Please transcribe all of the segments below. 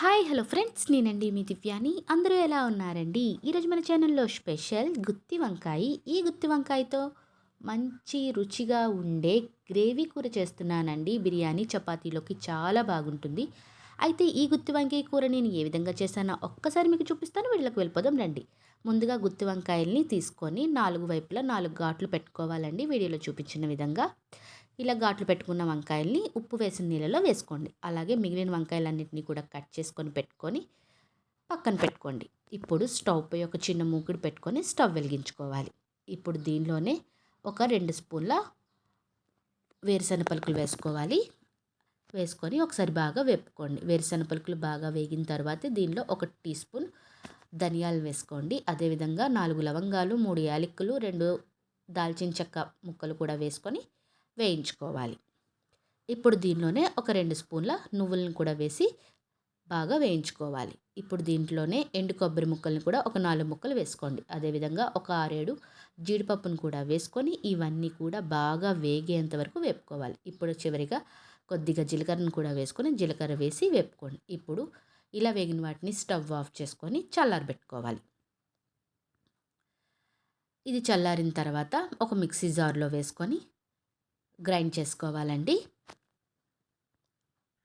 Hi hello friends. నేనండి మీ దివ్యాని. అందరూ ఎలా ఉన్నారండి? ఈరోజు మన ఛానల్లో స్పెషల్ గుత్తి వంకాయ. ఈ గుత్తి వంకాయతో మంచి రుచిగా ఉండే గ్రేవీ కూర చేస్తున్నానండి. బిర్యానీ చపాతీలోకి చాలా బాగుంటుంది. అయితే ఈ గుత్తి వంకాయ కూర నేను ఏ విధంగా చేశానో ఒక్కసారి మీకు చూపిస్తాను. వీళ్ళకి వెళ్ళిపోదాం రండి. ముందుగా గుత్తి వంకాయల్ని తీసుకొని నాలుగు వైపులా నాలుగు ఘాట్లు పెట్టుకోవాలండి. వీడియోలో చూపించిన విధంగా ఇలా ఘాట్లు పెట్టుకున్న వంకాయల్ని ఉప్పు వేసిన నీళ్ళలో వేసుకోండి. అలాగే మిగిలిన వంకాయలన్నింటినీ కూడా కట్ చేసుకొని పెట్టుకొని పక్కన పెట్టుకోండి. ఇప్పుడు స్టవ్ పై ఒక చిన్న మూకుడు పెట్టుకొని స్టవ్ వెలిగించుకోవాలి. ఇప్పుడు దీనిలోనే ఒక రెండు స్పూన్ల వేరుశెనగ పలుకులు వేసుకోవాలి. వేసుకొని ఒకసారి బాగా వేపుకోండి. వేరుశెనగ పలుకులు బాగా వేగిన తర్వాత దీనిలో ఒక టీ స్పూన్ ధనియాలు వేసుకోండి. అదేవిధంగా నాలుగు లవంగాలు మూడు యాలక్కులు రెండు దాల్చిన చెక్క ముక్కలు కూడా వేసుకొని వేయించుకోవాలి. ఇప్పుడు దీనిలోనే ఒక రెండు స్పూన్ల నువ్వులను కూడా వేసి బాగా వేయించుకోవాలి. ఇప్పుడు దీంట్లోనే ఎండు కొబ్బరి ముక్కల్ని కూడా ఒక నాలుగు ముక్కలు వేసుకోండి. అదేవిధంగా ఒక ఆరేడు జీడిపప్పును కూడా వేసుకొని ఇవన్నీ కూడా బాగా వేగేంత వరకు వేపుకోవాలి. ఇప్పుడు చివరిగా కొద్దిగా జీలకర్రను కూడా వేసుకొని జీలకర్ర వేసి వేపుకోండి. ఇప్పుడు ఇలా వేగిన వాటిని స్టవ్ ఆఫ్ చేసుకొని చల్లారబెట్టుకోవాలి. ఇది చల్లారిన తర్వాత ఒక మిక్సీ జార్లో వేసుకొని గ్రైండ్ చేసుకోవాలండి.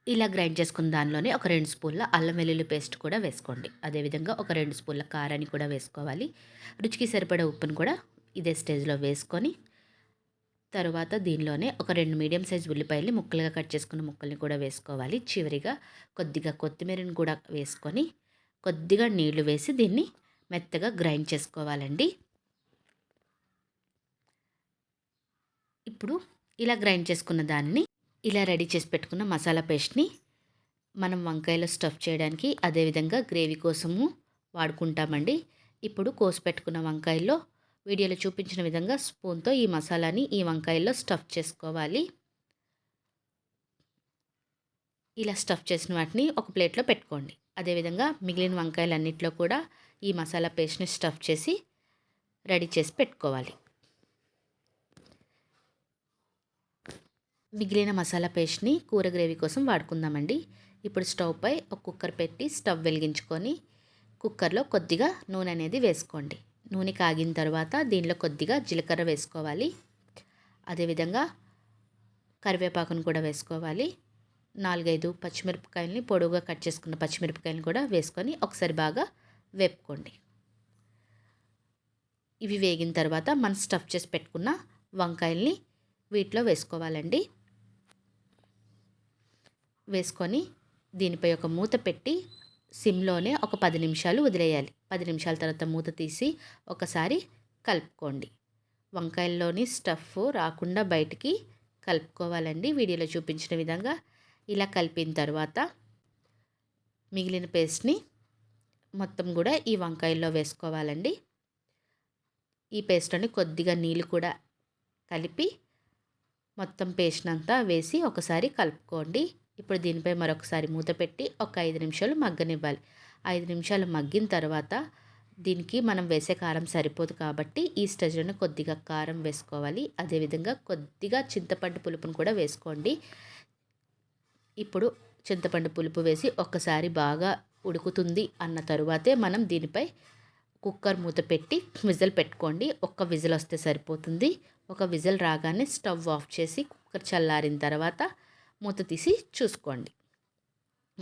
ఇలా గ్రైండ్ చేసుకున్న దానిలోనే ఒక రెండు స్పూన్ల అల్లం వెల్లుల్లి పేస్ట్ కూడా వేసుకోండి. అదేవిధంగా ఒక రెండు స్పూన్ల కారాన్ని కూడా వేసుకోవాలి. రుచికి సరిపడే ఉప్పును కూడా ఇదే స్టేజ్లో వేసుకొని తర్వాత దీనిలోనే ఒక రెండు మీడియం సైజ్ ఉల్లిపాయలు ముక్కలుగా కట్ చేసుకున్న ముక్కల్ని కూడా వేసుకోవాలి. చివరిగా కొద్దిగా కొత్తిమీరని కూడా వేసుకొని కొద్దిగా నీళ్ళు వేసి దీన్ని మెత్తగా గ్రైండ్ చేసుకోవాలండి. ఇప్పుడు ఇలా గ్రైండ్ చేసుకున్న దాన్ని ఇలా రెడీ చేసి పెట్టుకున్న మసాలా పేస్ట్ని మనం వంకాయలో స్టఫ్ చేయడానికి అదేవిధంగా గ్రేవీ కోసము వాడుకుంటామండి. ఇప్పుడు కోసి పెట్టుకున్న వంకాయల్లో వీడియోలో చూపించిన విధంగా స్పూన్తో ఈ మసాలాని ఈ వంకాయల్లో స్టఫ్ చేసుకోవాలి. ఇలా స్టఫ్ చేసిన వాటిని ఒక ప్లేట్లో పెట్టుకోండి. అదేవిధంగా మిగిలిన వంకాయలన్నింటిలో కూడా ఈ మసాలా పేస్ట్ని స్టఫ్ చేసి రెడీ చేసి పెట్టుకోవాలి. మిగిలిన మసాలా పేస్ట్ని కూర గ్రేవీ కోసం వాడుకుందామండి. ఇప్పుడు స్టవ్ పై ఒక కుక్కర్ పెట్టి స్టవ్ వెలిగించుకొని కుక్కర్లో కొద్దిగా నూనె అనేది వేసుకోండి. నూనె కాగిన తర్వాత దీనిలో కొద్దిగా జీలకర్ర వేసుకోవాలి. అదేవిధంగా కరివేపాకును కూడా వేసుకోవాలి. నాలుగైదు పచ్చిమిరపకాయలని పొడవుగా కట్ చేసుకున్న పచ్చిమిరపకాయలను కూడా వేసుకొని ఒకసారి బాగా వేపుకోండి. ఇవి వేగిన తర్వాత మనం స్టఫ్ చేసి పెట్టుకున్న వంకాయల్ని వీటిలో వేసుకోవాలండి. వేసుకొని దీనిపై ఒక మూత పెట్టి సిమ్లోనే ఒక పది నిమిషాలు వదిలేయాలి. పది నిమిషాల తర్వాత మూత తీసి ఒకసారి కలుపుకోండి. వంకాయల్లోని స్టఫ్ రాకుండా బయటికి కలుపుకోవాలండి. వీడియోలో చూపించిన విధంగా ఇలా కలిపిన తర్వాత మిగిలిన పేస్ట్ని మొత్తం కూడా ఈ వంకాయల్లో వేసుకోవాలండి. ఈ పేస్ట్లోని కొద్దిగా నీళ్ళు కూడా కలిపి మొత్తం పేస్ట్ అంతా వేసి ఒకసారి కలుపుకోండి. ఇప్పుడు దీనిపై మరొకసారి మూత పెట్టి ఒక ఐదు నిమిషాలు మగ్గనివ్వాలి. ఐదు నిమిషాలు మగ్గిన తర్వాత దీనికి మనం వేసే కారం సరిపోదు కాబట్టి ఈ స్టేజ్లోనే కొద్దిగా కారం వేసుకోవాలి. అదేవిధంగా కొద్దిగా చింతపండు పులుపును కూడా వేసుకోండి. ఇప్పుడు చింతపండు పులుపు వేసి ఒక్కసారి బాగా ఉడుకుతుంది అన్న తరువాతే మనం దీనిపై కుక్కర్ మూత పెట్టి విజిల్ పెట్టుకోండి. ఒక్క విజిల్ వస్తే సరిపోతుంది. ఒక విజిల్ రాగానే స్టవ్ ఆఫ్ చేసి కుక్కర్ చల్లారిన తర్వాత మూత తీసి చూసుకోండి.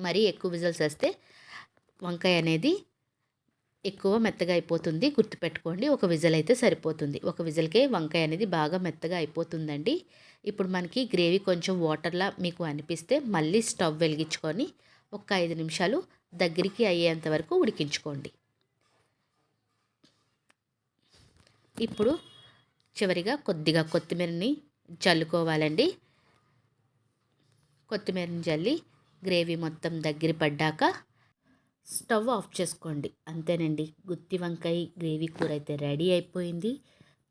మరీ ఎక్కువ విజిల్స్ వస్తే వంకాయ అనేది ఎక్కువ మెత్తగా అయిపోతుంది. గుర్తుపెట్టుకోండి ఒక విజిల్ అయితే సరిపోతుంది. ఒక విజిల్కే వంకాయ అనేది బాగా మెత్తగా అయిపోతుందండి. ఇప్పుడు మనకి గ్రేవీ కొంచెం వాటర్లా మీకు అనిపిస్తే మళ్ళీ స్టవ్ వెలిగించుకొని ఒక ఐదు నిమిషాలు దగ్గరికి అయ్యేంత వరకు ఉడికించుకోండి. ఇప్పుడు చివరిగా కొద్దిగా కొత్తిమీరని చల్లుకోవాలండి. కొత్తిమీరని జల్లి గ్రేవీ మొత్తం దగ్గర పడ్డాక స్టవ్ ఆఫ్ చేసుకోండి. అంతేనండి. గుత్తి వంకాయ గ్రేవీ కూర అయితే రెడీ అయిపోయింది.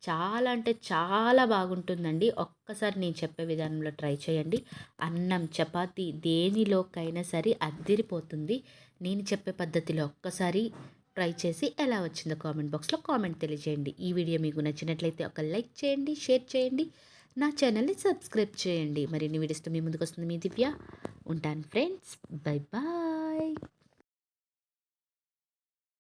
చాలా అంటే చాలా బాగుంటుందండి. ఒక్కసారి నేను చెప్పే విధానంలో ట్రై చేయండి. అన్నం చపాతి దేనిలోకైనా సరే అద్దిరిపోతుంది. నేను చెప్పే పద్ధతిలో ఒక్కసారి ట్రై చేసి ఎలా వచ్చిందో కామెంట్ బాక్స్లో కామెంట్ తెలియజేయండి. ఈ వీడియో మీకు నచ్చినట్లయితే ఒక లైక్ చేయండి షేర్ చేయండి. నా ఛానల్ని సబ్స్క్రైబ్ చేయండి. మరిన్ని వీడియోస్తో మీ ముందుకు వస్తుంది మీ దివ్య. ఉంటాను ఫ్రెండ్స్ బై బాయ్